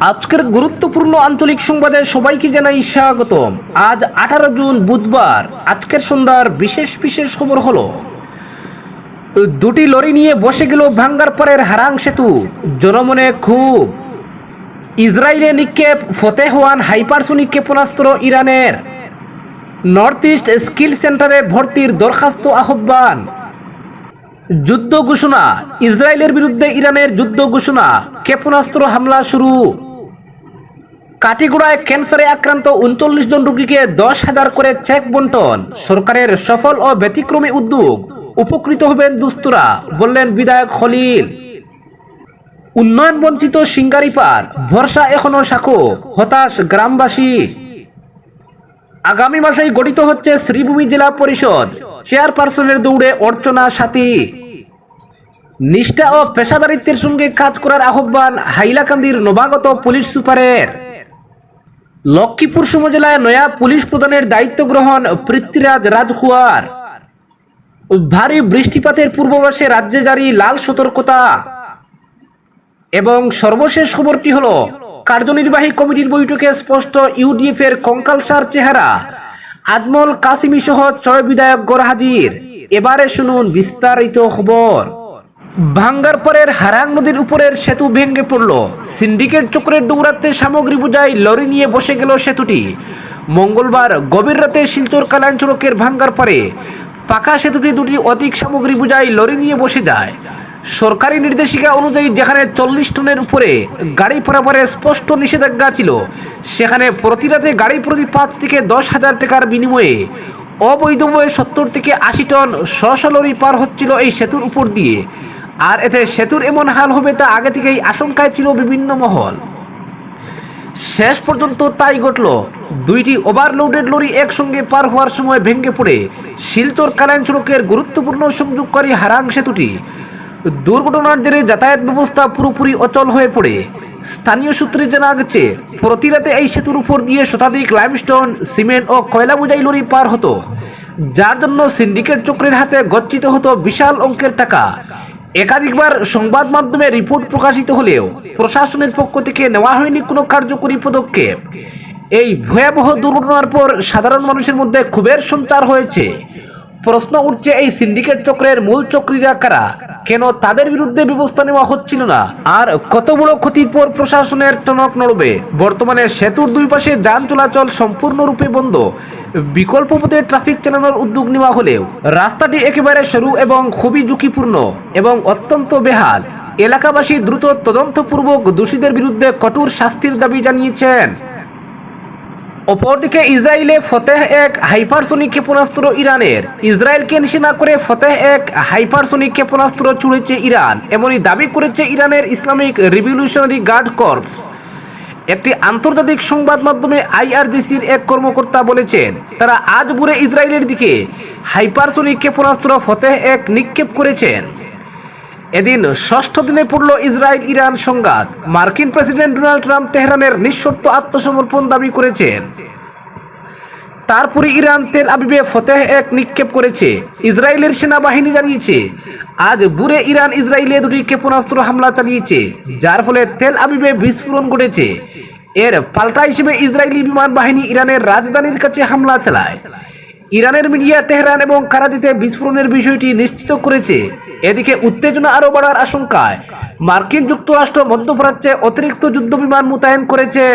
আজকের গুরুত্বপূর্ণ আঞ্চলিক সংবাদে সবাইকে জানাই স্বাগতম। আজ আঠারো জুন বুধবার, আজকের সন্ধ্যার বিশেষ বিশেষ খবর হলো, দুটি লরি নিয়ে বসে গেল ভাঙ্গারপাড়ের হারাং সেতু। জনমনে খুব ইসরায়েলে নিক্ষেপ ফতেহওয়ান হাইপারসোনিক ক্ষেপণাস্ত্র ইরানের। নর্থ ইস্ট স্কিল সেন্টারে ভর্তির দরখাস্ত আহ্বান। যুদ্ধ ঘোষণা। ইসরায়েলের বিরুদ্ধে ইরানের যুদ্ধ ঘোষণা। ক্ষেপণাস্ত্র হামলা শুরু। কাটিগোড়ায় ক্যান্সারে আক্রান্ত উনচল্লিশ জন রোগীকে দশ হাজার করে চেক বন্টন। সরকারের সফল ও ব্যতিক্রমী উদ্যোগ। উপকৃত হবেন দুস্তুরা, বললেন বিধায়ক খলিল। উন্নয়ন বঞ্চিত সিঙ্গারিপার ভরসা এখনও সাঁকো, হতাশ গ্রামবাসী। আগামী মাসেই গঠিত হচ্ছে শ্রীভূমি জেলা পরিষদ। চেয়ারপারসনের দৌড়ে অর্চনা সাথী। নিষ্ঠা ও পেশাদারিত্বের সঙ্গে কাজ করার আহ্বান হাইলাকান্দির নবাগত পুলিশ সুপারের। লক্ষ্মীপুর সমজেলায় নয়া পুলিশ প্রধানের দায়িত্ব গ্রহণ পৃথ্বীরাজ রাজখুয়ার। ভারী বৃষ্টিপাতের পূর্বাভাসে রাজ্যে জারি লাল সতর্কতা। এবং সর্বশেষ খবরটি হলো, কার্যনির্বাহী কমিটির বৈঠকে স্পষ্ট ইউডিএফ এর কঙ্কালসার চেহারা। আজমল কাসিমি সহ ছয় বিধায়ক গড় হাজির। এবারে শুনুন বিস্তারিত খবর। ভাঙ্গারপাড়ের হারাং নদীর উপরের সেতু ভেঙে পড়ল। সিন্ডিকেট চক্রের দৌড়াতে সামগ্রী বোঝাই লরি নিয়ে বসে গেল সেতুটি। মঙ্গলবার গভীর রাতে শিলচর কালান ভাঙ্গার পরে পাকা সেতুটি দুটি অধিক সামগ্রী বোঝাই লরি নিয়ে বসে যায়। সরকারি নির্দেশিকা অনুযায়ী যেখানে চল্লিশ টনের উপরে গাড়ি পারাপারের স্পষ্ট নিষেধাজ্ঞা ছিল, সেখানে প্রতি রাতে গাড়ি প্রতি পাঁচ থেকে দশ হাজার টাকার বিনিময়ে অবৈধভাবে সত্তর থেকে আশি টন শশ লরি পার হচ্ছিল এই সেতুর উপর দিয়ে। আর এতে সেতুর এমন হাল হবে তা আগে থেকেই আশঙ্কায় ছিল বিভিন্ন মহল। শেষ পর্যন্ত তাই ঘটল। দুইটি ওভারলোডেড লরি একসঙ্গে পার হওয়ার সময় ভেঙে পড়ে শিলচর কালাইন সড়কের গুরুত্বপূর্ণ সংযোগকারী হারাং সেতুটি। দুর্ঘটনার জেরে যাতায়াত ব্যবস্থা পুরোপুরি অচল হয়ে পড়ে। স্থানীয় সূত্রে জানা গেছে, প্রতি রাতে এই সেতুর উপর দিয়ে শতাধিক লাইমস্টোন সিমেন্ট ও কয়লা বোঝাই লরি পার হতো। যার জন্য সিন্ডিকেট চক্রের হাতে গচ্ছিত হতো বিশাল অঙ্কের টাকা। একাধিকবার সংবাদ মাধ্যমে রিপোর্ট প্রকাশিত হলেও প্রশাসনের পক্ষ থেকে নেওয়া হয়নি কোনো কার্যকরী পদক্ষেপ। এই ভয়াবহ দুর্ঘটনার পর সাধারণ মানুষের মধ্যে ক্ষোভের সঞ্চার হয়েছে। প্রশ্ন উঠছে, এই সিন্ডিকেট চক্রের মূল চক্রীরা কারা? কেন তাদের বিরুদ্ধে ব্যবস্থা নেওয়া হচ্ছিল না? আর কত বড় ক্ষতির পর প্রশাসনের টনক নড়বে? বর্তমানে সেতুর দুই পাশে যান চলাচল সম্পূর্ণরূপে বন্ধ। বিকল্প পথে ট্রাফিক চালানোর উদ্যোগ নেওয়া হলেও রাস্তাটি একেবারে সরু এবং খুবই ঝুঁকিপূর্ণ এবং অত্যন্ত বেহাল। এলাকাবাসী দ্রুত তদন্তপূর্বক দোষীদের বিরুদ্ধে কঠোর শাস্তির দাবি জানিয়েছেন। অপরদিকে ইসরায়েলে ফতেহ এক হাইপারসোনিক ক্ষেপণাস্ত্র ইরানের। ইসরায়েলকে নিশানা করে ফতেহ এক হাইপারসোনিক ক্ষেপণাস্ত্র ছুড়েছে ইরান, এমনই দাবি করেছে ইরানের ইসলামিক রিভলিউশনারি গার্ড কর্পস। একটি আন্তর্জাতিক সংবাদ মাধ্যমে আইআরজিসির এক কর্মকর্তা বলেছেন, তারা আজ ভোরে ইসরায়েলের দিকে হাইপারসোনিক ক্ষেপণাস্ত্র ফতেহ এক নিক্ষেপ করেছেন। এদিন ষষ্ঠ দিনে পড়ল ইসরায়েল ইরান সংঘাত। মার্কিন প্রেসিডেন্ট ডোনাল্ড ট্রাম্প তেহরানের নিঃশর্ত আত্মসমর্পণ দাবি করেছেন। তারপরে ইরান তেল আবিবে ফতেহ এক নিক্ষেপ করেছে। ইসরায়েলের সেনাবাহিনী জানিয়েছে, আজ বুরে ইরান ইসরায়েলে দুটি ক্ষেপণাস্ত্র হামলা চালিয়েছে, যার ফলে তেল আবিবে বিস্ফোরণ ঘটেছে। এর পাল্টা হিসেবে ইসরায়েলি বিমান বাহিনী ইরানের রাজধানীর কাছে হামলা চালায়। ইরানের মিডিয়া তেহরান এবং কারাদিতে বিস্ফোরণের বিষয়টি নিশ্চিত করেছে। এদিকে উত্তেজনা আরও বাড়ার আশঙ্কায় মার্কিন যুক্তরাষ্ট্র মধ্যপ্রাচ্যে অতিরিক্ত যুদ্ধ বিমান মোতায়েন করেছে।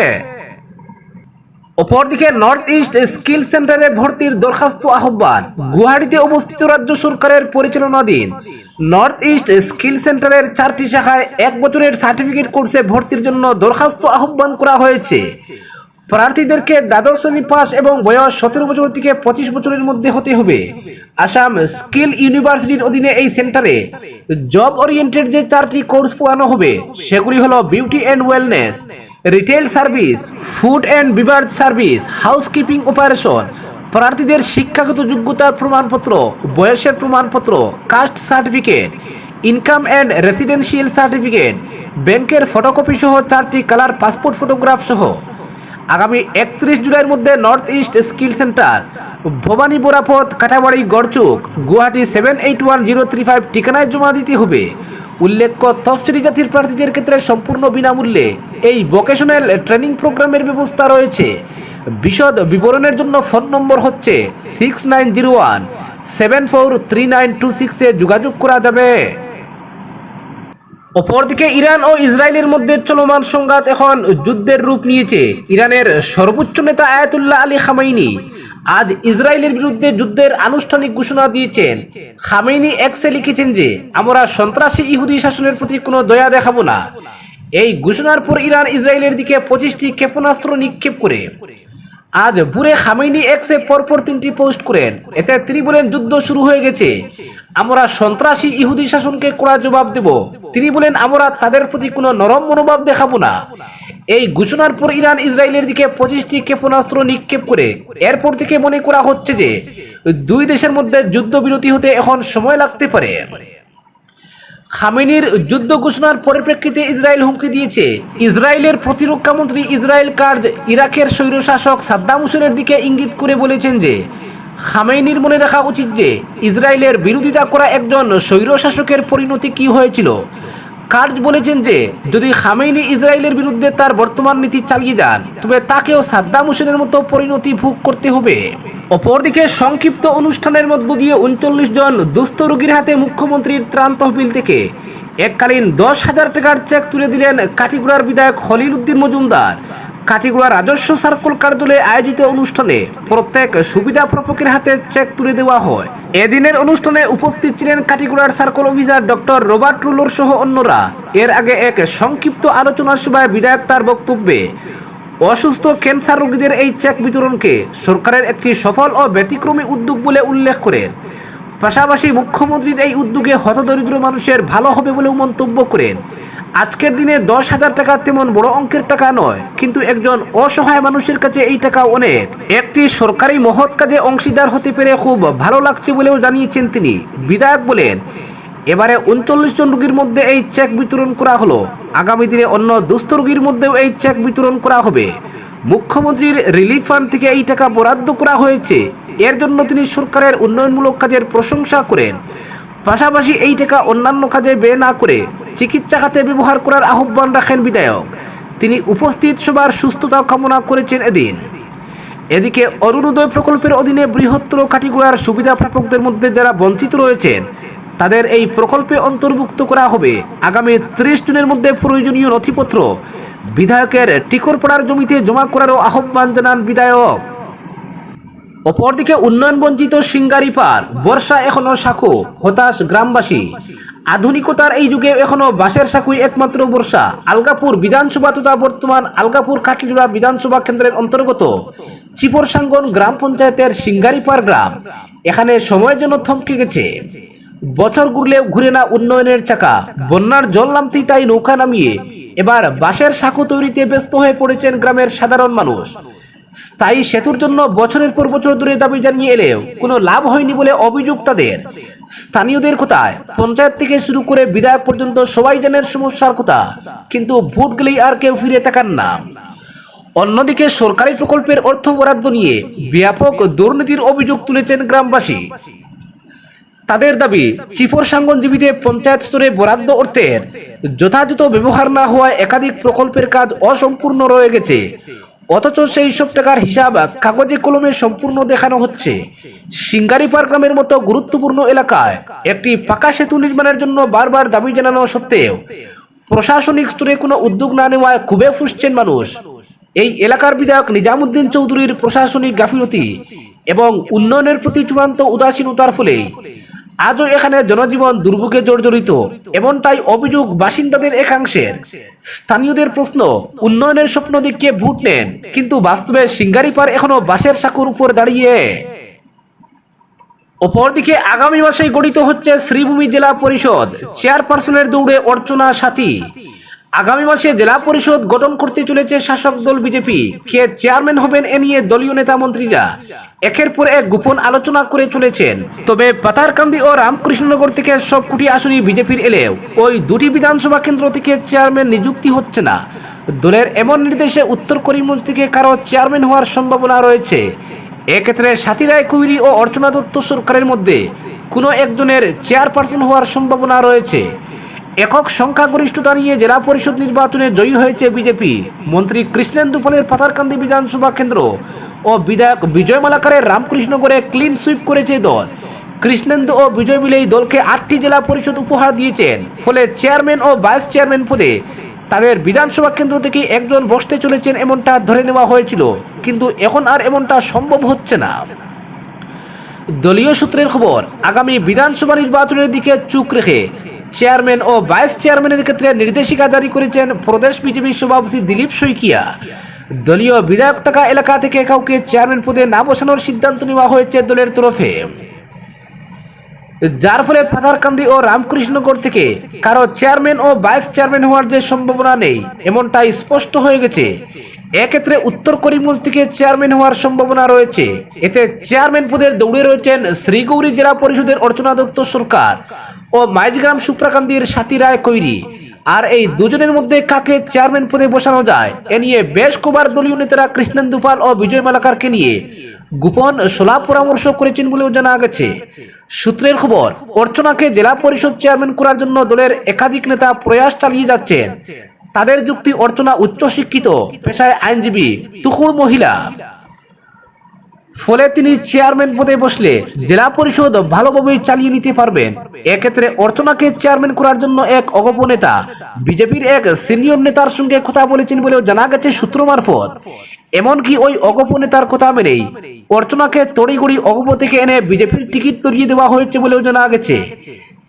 অপরদিকে নর্থ ইস্ট স্কিল সেন্টারে ভর্তির দরখাস্ত আহ্বান গুয়াহাটিতে অবস্থিত রাজ্য সরকারের পরিচালনাধীন নর্থ ইস্ট স্কিল সেন্টারের চারটি শাখায় এক বছরের সার্টিফিকেট কোর্সে ভর্তির জন্য দরখাস্ত আহ্বান করা হয়েছে। প্রার্থীদেরকে দ্বাদশ শ্রেণি পাস এবং বয়স সতেরো বছর থেকে পঁচিশ বছরের মধ্যে হতে হবে। আসাম স্কিল ইউনিভার্সিটির অধীনে এই সেন্টারে জব ওরিয়েন্টেড যে চারটি কোর্স পড়ানো হবে, সেগুলি হলো beauty and wellness retail service food and beverage service housekeeping operation প্রার্থীদের শিক্ষাগত যোগ্যতার প্রমাণপত্র, বয়সের প্রমাণপত্র caste certificate income and residential certificate ব্যাংকের ফটোকপি সহ চারটি কালার পাসপোর্ট ফটোগ্রাফ সহ। আগামী একত্রিশ জুলাইয়ের মধ্যে North East skill centre Bhabani Borapath Katabari Garchuk, Guwahati seven eight one zero three five ঠিকানায় জমা দিতে হবে। উল্লেখ্য, তফসিলি জাতির প্রার্থীদের ক্ষেত্রে সম্পূর্ণ বিনামূল্যে এই ভোকেশনাল ট্রেনিং প্রোগ্রামের ব্যবস্থা রয়েছে। বিশদ বিবরণের জন্য ফোন নম্বর হচ্ছে six nine zero one seven four three nine two সিক্সে যোগাযোগ করা যাবে। অপরদিকে ইরান ও ইসরায়েলের মধ্যে চলমান সংঘাত এখন যুদ্ধের রূপ নিয়েছে। ইরানের সর্বোচ্চ নেতা আয়াতুল্লাহ আলী খামাইনি আজ ইসরায়েলের বিরুদ্ধে যুদ্ধের আনুষ্ঠানিক ঘোষণা দিয়েছেন। খামেইনি এক্সে লিখেছেন যে, আমরা সন্ত্রাসী ইহুদি শাসনের প্রতি কোনো দয়া দেখাবো না। এই ঘোষণার পর ইরান ইসরায়েলের দিকে পঁচিশটি ক্ষেপণাস্ত্র নিক্ষেপ করে। আজ বুড়ে খামেইনি এক্সে পরপর তিনটি পোস্ট করেন। এতে তিনি বলেন যুদ্ধ শুরু হয়ে গেছে। আমরা সন্ত্রাসী ইহুদি শাসনকে কড়া জবাব দেব। তিনি বলেন, আমরা তাদের প্রতি কোনো নরম মনোভাব দেখাবো না। এই ঘোষণার পর ইরান ইসরায়েলের দিকে পঁচিশটি ক্ষেপণাস্ত্র নিক্ষেপ করে। এরপর থেকে মনে করা হচ্ছে যে দুই দেশের মধ্যে যুদ্ধবিরতি হতে এখন সময় লাগতে পারে। খামেনির যুদ্ধ ঘোষণার পরিপ্রেক্ষিতে ইসরায়েল হুমকি দিয়েছে। ইসরায়েলের প্রতিরক্ষা মন্ত্রী ইসরায়েল কার্জ ইরাকের স্বৈরশাসক সাদ্দাম হুসেনের দিকে ইঙ্গিত করে বলেছেন যে, খামেনির মনে রাখা উচিত যে, ইসরায়েলের বিরোধিতা করা একজন স্বৈরশাসকের পরিণতি কি হয়েছিল। কার্জ বলেছেন যে, যদি খামেইনি ইসরায়েলের বিরুদ্ধে তার বর্তমান নীতি চালিয়ে যান, তবে তাকেও সাদ্দাম হোসেনের মতো পরিণতি ভোগ করতে হবে। অপরদিকে সংক্ষিপ্ত অনুষ্ঠানের মধ্য দিয়ে উনচল্লিশ জন দুস্থ রোগীর হাতে মুখ্যমন্ত্রীর ত্রাণ তহবিল থেকে এককালীন দশ হাজার টাকার চেক তুলে দিলেন কাটিগুড়ার বিধায়ক খলিল উদ্দিন মজুমদার। কাটিগুড়া রাজস্ব সার্কল কার্যালয়ে আয়োজিত অনুষ্ঠানে প্রত্যেক সুবিধা প্রাপকের হাতে চেক তুলে দেওয়া হয়। এদিনের অনুষ্ঠানে উপস্থিত ছিলেন কাটিগুড়ার সার্কল অফিসার ডক্টর রবার্ট রুলোর সহ অন্যরা। এর আগে এক সংক্ষিপ্ত আলোচনা সভায় বিধায়ক তার বক্তব্যে অসুস্থ ক্যান্সার রোগীদের এই চেক বিতরণকে সরকারের একটি সফল ও ব্যতিক্রমী উদ্যোগ বলে উল্লেখ করেন পাশাপাশি মুখ্যমন্ত্রীর এই উদ্যোগে হতদরিদ্র মানুষের ভালো হবে বলেও মন্তব্য করেন। আজকের দিনে দশ হাজার টাকা তেমন বড় অঙ্কের টাকা নয়, কিন্তু একজন অসহায় মানুষের কাছে এই টাকা অনেক। একটি সরকারি মহৎ কাজে অংশীদার হতে পেরে খুব ভালো লাগছে বলেও জানিয়েছেন তিনি। বিধায়ক বলেন এবারে উনচল্লিশ জন রোগীর মধ্যে এই চেক বিতরণ করা হলো। আগামী দিনে অন্য দুস্থ রোগীর মধ্যেও এই চেক বিতরণ করা হবে। মুখ্যমন্ত্রীর রিলিফ ফান্ড থেকে এই টাকা বরাদ্দ করা হয়েছে। এর জন্য তিনি সরকারের উন্নয়নমূলক কাজের প্রশংসা করেন। পাশাপাশি এই টাকা অন্যান্য কাজে ব্যয় না করে চিকিৎসা খাতে ব্যবহার করার আহ্বান রাখেন বিধায়ক। তিনি উপস্থিত সবার সুস্থতা কামনা করেছেন এদিন। এদিকে অরুণোদয় প্রকল্পের অধীনে বৃহত্তর কাটিগুড়ার সুবিধা প্রাপকদের মধ্যে যারা বঞ্চিত রয়েছেন তাদের এই প্রকল্পে অন্তর্ভুক্ত করা হবে। আগামী ত্রিশ জুনের মধ্যে প্রয়োজনীয় নথিপত্র। বিধায়কের টিকরপাড়ার জমিতে জমা করারও আহ্বান জানান বিধায়ক। অপরদিকে উন্নয়ন বঞ্চিত সিঙ্গারি পার বর্ষা এখনও সাঁকো, হতাশ গ্রামবাসী। আধুনিকতার এই যুগে এখনও বাঁশের সাঁকুই একমাত্র বর্ষা। আলগাপুর বিধানসভা তথা বর্তমান আলগাপুর কাটলিজোড়া বিধানসভা কেন্দ্রের অন্তর্গত চিপরসাঙ্গন গ্রাম পঞ্চায়েতের সিঙ্গারিপাড় গ্রাম। এখানে সময়ের জন্য থমকে গেছে। বছর ঘুরলেও ঘুরে না উন্নয়নের চাকা। বন্যার জল নামতেই তাই নৌকা নামিয়ে। এবার বাঁশের সাঁকো তৈরিতে ব্যস্ত হয়ে পড়েছেন গ্রামের সাধারণ মানুষ। স্থায়ী সেতুর জন্য বছরের পর বছর ধরে দাবি জানিয়ে এলেও কোনো লাভ হয়নি বলে অভিযোগ তাদের। স্থানীয়দের কথায়? পঞ্চায়েত থেকে শুরু করে বিধায়ক পর্যন্ত সবাই জানেন সমস্যার কথা। কিন্তু ভোট গেলেই আর কেউ ফিরে তাকান না। অন্যদিকে সরকারি প্রকল্পের অর্থ বরাদ্দ নিয়ে ব্যাপক দুর্নীতির অভিযোগ তুলেছেন গ্রামবাসী। তাদের দাবি, চিফর সাঙ্গনজীবীতে পঞ্চায়েত স্তরে বরাদ্দ অর্থের যথাযথ ব্যবহার না হওয়ায় একাধিক প্রকল্পের কাজ অসম্পূর্ণ রয়ে গেছে। অথচ সেই সব টাকার হিসাব কাগজে কলমে সম্পূর্ণ দেখানো হচ্ছে। সিঙ্গারিপাড় গ্রামের মতো গুরুত্বপূর্ণ এলাকায় একটি পাকা সেতু নির্মাণের জন্য বারবার দাবি জানানো সত্ত্বেও প্রশাসনিক স্তরে কোনো উদ্যোগ না নেওয়ায় খুবই ফুসছেন মানুষ। এই এলাকার বিধায়ক নিজামুদ্দিন চৌধুরীর প্রশাসনিক গাফিলতি এবং উন্নয়নের প্রতি চূড়ান্ত উদাসীনতার ফলে আজও এখানে জনজীবন দুর্ভোগে জর্জরিত। এমনটাই অভিযোগ বাসিন্দাদের একাংশের। স্থানীয়দের প্রশ্ন, উন্নয়নের স্বপ্ন দেখিয়ে ভোট নেন, কিন্তু বাস্তবে সিঙ্গারিপাড় এখনও বাসের সাঁকুর উপর দাঁড়িয়ে। অপরদিকে আগামী মাসে গঠিত হচ্ছে শ্রীভূমি জেলা পরিষদ, চেয়ারপারসনের দৌড়ে অর্চনা সাথী। আগামী মাসে জেলা পরিষদ গঠন করতে চলেছে শাসক দল বিজেপি, কে চেয়ারম্যান হবেন এ নিয়ে দলীয় নেতা মন্ত্রীরা। একের পর এক গোপন আলোচনা করে চলেছেন। তবে পাতারকান্দি ও রামকৃষ্ণনগর থেকে সবকটি আসনই বিজেপির এলেও ওই দুটি বিধানসভা কেন্দ্র থেকে চেয়ারম্যান নিযুক্তি হচ্ছে না। দলের এমন নির্দেশে উত্তর করিমগঞ্জ থেকে কারও চেয়ারম্যান হওয়ার সম্ভাবনা রয়েছে। এক্ষেত্রে সাথী রায় কুইরি ও অর্চনা দত্ত সরকারের মধ্যে কোনো একজনের চেয়ারপারসন হওয়ার সম্ভাবনা রয়েছে। একক সংখ্যাগরিষ্ঠতা নিয়ে জেলা পরিষদ নির্বাচনে জয়ী হয়েছে বিজেপি। মন্ত্রী কৃষ্ণেন্দু পালের পাথারকান্দি বিধানসভা কেন্দ্র ও বিধায়ক বিজয় মালাকারের রামকৃষ্ণগড়ে ক্লিন সুইপ করেছে দল। কৃষ্ণেন্দু ও বিজয় মিলে এই দলকে আটটি জেলা পরিষদ উপহার দিয়েছেন। ফলে চেয়ারম্যান ও ভাইস চেয়ারম্যান পদে তাদের বিধানসভা কেন্দ্র থেকে একজন বসতে চলেছেন এমনটা ধরে নেওয়া হয়েছিল। কিন্তু এখন আর এমনটা সম্ভব হচ্ছে না। দলীয় সূত্রের খবর, আগামী বিধানসভা নির্বাচনের দিকে চুক রেখে চেয়ারম্যান ও ভাইস চেয়ারম্যানের ক্ষেত্রে নির্দেশিকা জারি করেছেন প্রদেশ বিজেপির সভাপতি দিলীপ শইকিয়া। দলীয় বিধায়ক থাকা এলাকা থেকে কাউকে চেয়ারম্যান পদে না বসানোর সিদ্ধান্ত নেওয়া হয়েছে দলের তরফে। যার ফলে পাথারকান্দি ও রামকৃষ্ণগড় থেকে কারও চেয়ারম্যান ও ভাইস চেয়ারম্যান হওয়ার যে সম্ভাবনা নেই, এমনটাই স্পষ্ট হয়ে গেছে। এক্ষেত্রে উত্তর করিমগঞ্জ থেকে চেয়ারম্যান হওয়ার সম্ভাবনা রয়েছে। এতে চেয়ারম্যান পদের দৌড়ে রয়েছেন শ্রীগৌরী জেলা পরিষদের অর্চনা দত্ত সরকার। ও মাইজগ্রাম সুপ্রাকান্দির সাথী রায় কৈরি। আর এই দুজনের মধ্যে কাকে চেয়ারম্যান পদে বসানো যায়, এ নিয়ে বেশ কবার দলীয় নেতারা কৃষ্ণেন্দু পাল ও বিজয় মালাকারকে নিয়ে গোপন সলা পরামর্শ করেছেন বলেও জানা গেছে। সূত্রের খবর, অর্চনাকে জেলা পরিষদ চেয়ারম্যান করার জন্য দলের একাধিক নেতা প্রয়াস চালিয়ে যাচ্ছেন। তাদের যুক্তি অর্চনা উচ্চশিক্ষিত, পেশায় আইনজীবী তুকুর মহিলা। ফলে তিনি চেয়ারম্যান পদে বসলে জেলা পরিষদ ভালোভাবে চালিয়ে নিতে পারবেন এক্ষেত্রে অর্চনাকে চেয়ারম্যান করার জন্য এক অগপ নেতা, বিজেপির এক সিনিয়র নেতার সঙ্গে কথা বলেছেন বলেও জানা গেছে সূত্র মারফত। এমনকি ওই অগপ নেতার কথা মেনেই অর্চনাকে তড়িগড়ি অগপ থেকে এনে বিজেপির টিকিট তরিয়ে দেওয়া হয়েছে বলেও জানা গেছে।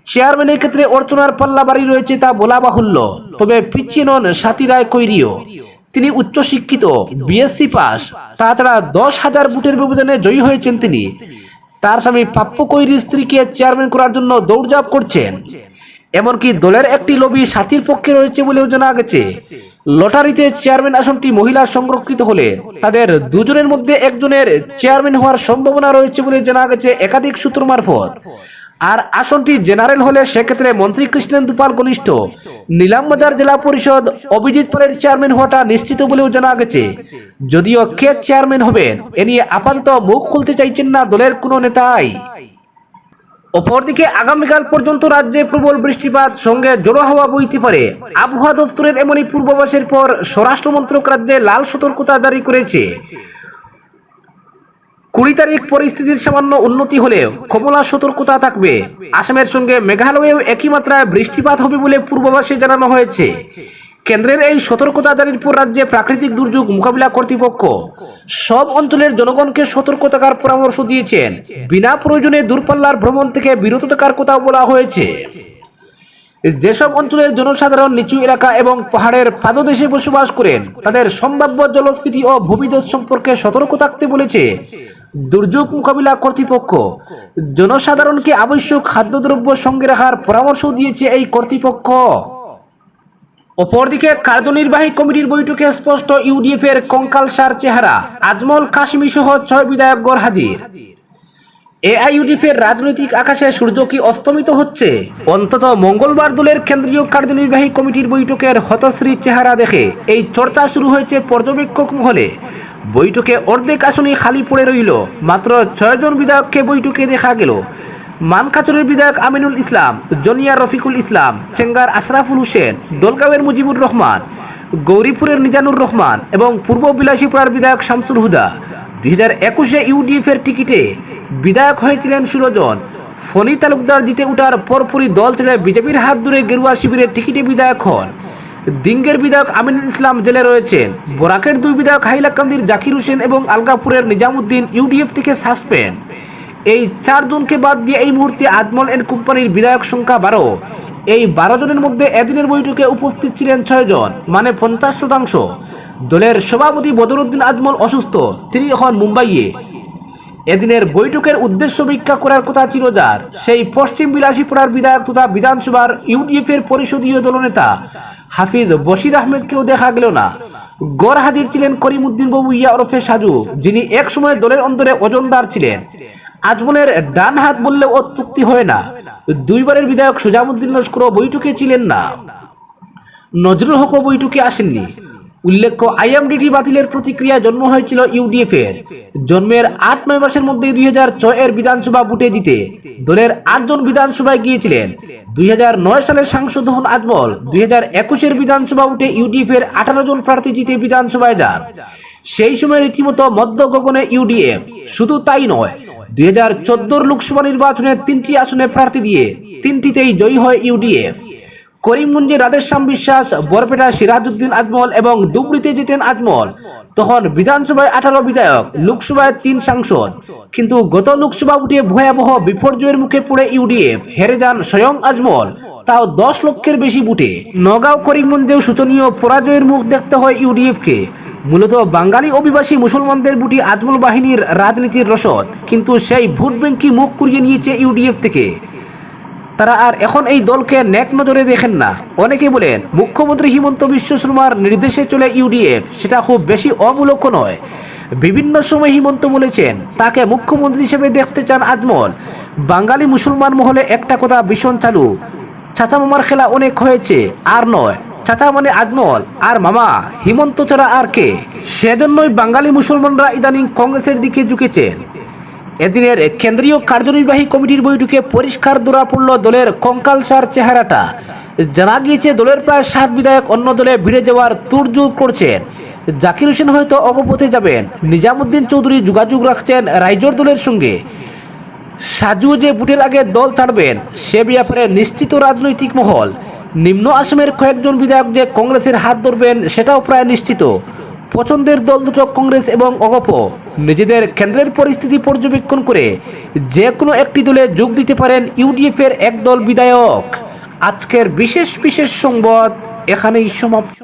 চেয়ারম্যানের ক্ষেত্রে অর্চনার পাল্লা বাড়ি রয়েছে তা বলা বাহুল্য, তবে পিছিয়ে নন সাথী রায় কৈরিও। তিনি উচ্চশিক্ষিত বিএসসি পাস, তাছাড়া দশ হাজার ভোটের ব্যবধানে জয়ী হয়েছেন তিনি। তার স্বামী কৈরির স্ত্রীকে চেয়ারম্যান করার জন্য দৌড়ঝাঁপ করছেন। এমনকি দলের একটি লবি সাথীর পক্ষে রয়েছে বলেও জানা গেছে। লটারিতে চেয়ারম্যান আসনটি মহিলা সংরক্ষিত হলে তাদের দুজনের মধ্যে একজনের চেয়ারম্যান হওয়ার সম্ভাবনা রয়েছে বলে জানা গেছে একাধিক সূত্র মারফত। আর আসনটি জেনারেল হলে সেক্ষেত্রে মন্ত্রী কৃষ্ণেন্দু পাল ঘনিষ্ঠ। নিলামবাজার জেলা পরিষদ অভিজিৎ পালের চেয়ারম্যান হওয়াটা নিশ্চিত বলেও জানা গেছে। যদিও কে চেয়ারম্যান হবেন, এ নিয়ে আপাতত মুখ খুলতে চাইছেন না দলের কোনো নেতাই। অপরদিকে আগামীকাল পর্যন্ত রাজ্যে প্রবল বৃষ্টিপাত, সঙ্গে জোড়ো হাওয়া বইতে পারে। আবহাওয়া দফতরের এমনই পূর্বাভাসের পর স্বরাষ্ট্র মন্ত্রক রাজ্যে লাল সতর্কতা জারি করেছে। কুড়ি তারিখ পরিস্থিতির সামান্য উন্নতি হলেও কমলা সতর্কতা থাকবে। আসামের সঙ্গে মেঘালয়েও একই মাত্রায় বৃষ্টিপাত হবে বলে পূর্বাভাসে জানানো হয়েছে। কেন্দ্রের এই সতর্কতা জারির পর রাজ্যে প্রাকৃতিক দুর্যোগ মোকাবিলা কর্তৃপক্ষ সব অঞ্চলের জনগণকে সতর্ক থাকার পরামর্শ দিয়েছেন। বিনা প্রয়োজনে দূরপাল্লার ভ্রমণ থেকে বিরত থাকার কথা বলা হয়েছে। যেসব অঞ্চলের জনসাধারণ নিচু এলাকা এবং পাহাড়ের পাদদেশে বসবাস করেন, তাদের সম্ভাব্য জলস্ফীতি ও ভূমিধস সম্পর্কে সতর্ক থাকতে বলেছে দুর্যোগ মোকাবিলা কর্তৃপক্ষ। জনসাধারণকে আবশ্যক খাদ্যদ্রব্য সঙ্গে রাখার পরামর্শ দিয়েছে এই কর্তৃপক্ষ। অপরদিকে, কার্যনির্বাহী কমিটির বৈঠকে স্পষ্ট ইউডিএফ এর কঙ্কালসার চেহারা, আজমল কাশ্মী সহ ছয় বিধায়কগণ হাজির। এআইইউডিএফ এর রাজনৈতিক আকাশে সূর্য কি অস্তমিত হচ্ছে? অন্তত মঙ্গলবার দলের কেন্দ্রীয় কার্যনির্বাহী কমিটির বৈঠকের হতশ্রী চেহারা দেখে এই চর্চা শুরু হয়েছে পর্যবেক্ষক মহলে। বৈঠকে অর্ধেক আসনই খালি পড়ে রইল, মাত্র ছয়জন বিধায়ককে বৈঠকে দেখা গেল। মানকাচরের বিধায়ক আমিনুল ইসলাম জনিয়া রফিকুল ইসলাম, চেঙ্গার আশরাফুল হোসেন, দলগাঁওয়ের মুজিবুর রহমান, গৌরীপুরের নিজানুর রহমান এবং পূর্ব বিলাসীপুরার বিধায়ক শামসুল হুদা। দুই হাজার একুশে ইউডিএফ এর টিকিটে বিধায়ক হয়েছিলেন ষোলো জন ফণি তালুকদার জিতে ওঠার পরপরই দল ছেড়ে বিজেপির হাত ধরে গেরুয়া শিবিরের টিকিটে বিধায়ক হন। দিঙ্গের বিধায়ক আমিনুল ইসলাম জেলে রয়েছেন। বরাকের দুই বিধায়ক হাইলাকান্দির জাকির হোসেন এবং আলগাপুরের নিজামুদ্দিন ইউডিএফ থেকে সাসপেন্ড। এই চারজনকে বাদ দিয়ে এই মুহূর্তে আজমল এন্ড কোম্পানির বিধায়ক সংখ্যা বারো। এই বারো জনের মধ্যে এদিনের বৈঠকে উপস্থিত ছিলেন ছয় জন মানে পঞ্চাশ শতাংশ। দলের সভাপতি বদরুদ্দিন আজমল অসুস্থ। তিনি এখন মুম্বাইয়ে। এদিনের বৈঠকের উদ্দেশ্য ভিক্ষা করার কথা ছিল যার। সেই পশ্চিম বিলাসীপুরার বিধায়ক তথা বিধানসভার ইউডিএফ এর পরিষদীয় দলনেতা হাফিজ বশির আহমেদকেও দেখা গেল না। গড় হাজির ছিলেন করিমউদ্দিন বাবু ইয়া ওরফে সাজু, যিনি একসময় দলের অন্তরে ওজনদার ছিলেন। আজমলের ডান হাত বললে অত্যুক্তি হয় না। দুইবারের বিধায়ক সুজামুদ্দিন লস্কর বৈঠকে ছিলেন না। নজরুল হকও বৈঠকে আসেননি। উল্লেখ্য, আইএমডিটি বাতিলের প্রতিক্রিয়া জন্ম হয়েছিল ইউডিএফ এর। জন্মের আট নয় মাসের মধ্যে দুই হাজার ছয় এর বিধানসভা বুটে জিতে দলের আটজন বিধানসভায় গিয়েছিলেন। দুই নয় সালের সাংসদ হন আজমল দুই হাজার একুশের বিধানসভা উঠে ইউডিএফ এর আঠারো জন প্রার্থী জিতে বিধানসভায় যান। সেই সময় রীতিমতো মধ্য গগনে ইউডিএফ। শুধু তাই নয়, দুই হাজার লোকসভা নির্বাচনের তিনটি আসনে প্রার্থী দিয়ে তিনটিতেই জয়ী হয় ইউডিএফ। করিমগঞ্জে রাধেশ্যাম বিশ্বাস বরপেটা সিরাজউদ্দিন আজমল এবং দুবড়িতে জিতেন আজমল। তখন বিধানসভায় আঠারো বিধায়ক, লোকসভায় তিন সাংসদ। কিন্তু গত লোকসভা ভোটে ভয়াবহ বিপর্যয়ের মুখে পড়ে ইউডিএফ। হেরে যান স্বয়ং আজমল, তাও দশ লক্ষের বেশি বুটে নগাঁও করিমগঞ্জেও শোচনীয় পরাজয়ের মুখ দেখতে হয় ইউডিএফকে। মূলত বাঙালি অভিবাসী মুসলমানদের বুটি আজমল বাহিনীর রাজনীতির রসদ। কিন্তু সেই ভোট ব্যাংকই মুখ করিয়ে নিয়েছে ইউডিএফ থেকে। তারা আর এখন এই দলকে ন্যাক নজরে দেখেন না। অনেকে বলেন, মুখ্যমন্ত্রী হিমন্ত বিশ্ব শর্মার নির্দেশে চলে ইউডিএফ, সেটা খুব বেশি অমূলক নয়। বিভিন্ন সময় হিমন্ত বলেছেন, তাকে মুখ্যমন্ত্রী হিসেবে দেখতে চান আজমল। বাঙালি মুসলমান মহলে একটা কথা ভীষণ চালু, চাচা মামার খেলা অনেক হয়েছে, আর নয়। চাচা মানে আজমল, আর মামা, হিমন্ত ছাড়া আর কে? সেজন্যই বাঙালি মুসলমানরা ইদানিং কংগ্রেসের দিকে ঝুঁকেছেন। এদিনের কেন্দ্রীয় কার্যনির্বাহী কমিটির বৈঠকে পরিষ্কার ধরা পড়ল দলের কঙ্কালসার চেহারাটা। জানা গিয়েছে, দলের প্রায় সাত বিধায়ক অন্য দলে ভিড়ে যাওয়ার তুড়জুড় করছেন জাকির হোসেন হয়তো অগপথে যাবেন। নিজামুদ্দিন চৌধুরী যোগাযোগ রাখছেন রাইজোর দলের সঙ্গে। সাজু যে বুটের আগে দল ছাড়বেন সে ব্যাপারে নিশ্চিত রাজনৈতিক মহল। নিম্ন আসামের কয়েকজন বিধায়ক যে কংগ্রেসের হাত ধরবেন, সেটাও প্রায় নিশ্চিত। পছন্দের দল দুটো কংগ্রেস এবং অগপ। নিজেদের কেন্দ্রের পরিস্থিতি পর্যবেক্ষণ করে যে কোনো একটি দলে যোগ দিতে পারেন ইউডিএফের একদল বিধায়ক। আজকের বিশেষ বিশেষ সংবাদ এখানেই সমাপ্ত।